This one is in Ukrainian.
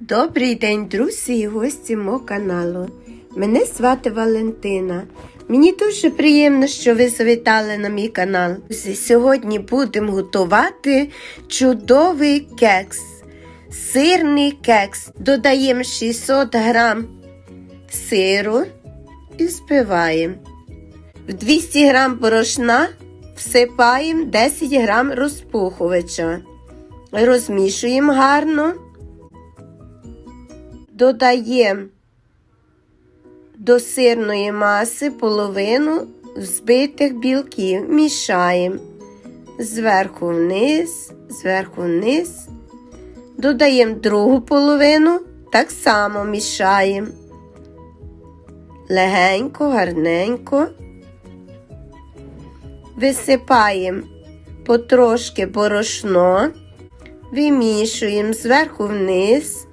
Добрий день, друзі і гості мого каналу. Мене звати Валентина. Мені дуже приємно, що ви завітали на мій канал. Сьогодні будемо готувати чудовий кекс. Сирний кекс. Додаємо 600 грам сиру і збиваємо. В 200 грам борошна всипаємо 10 грам розпухувача. Розмішуємо гарно. Додаємо до сирної маси половину збитих білків. Мішаємо зверху вниз, зверху вниз. Додаємо другу половину, так само мішаємо. Легенько, гарненько. Висипаємо потрошки борошно, вимішуємо зверху вниз.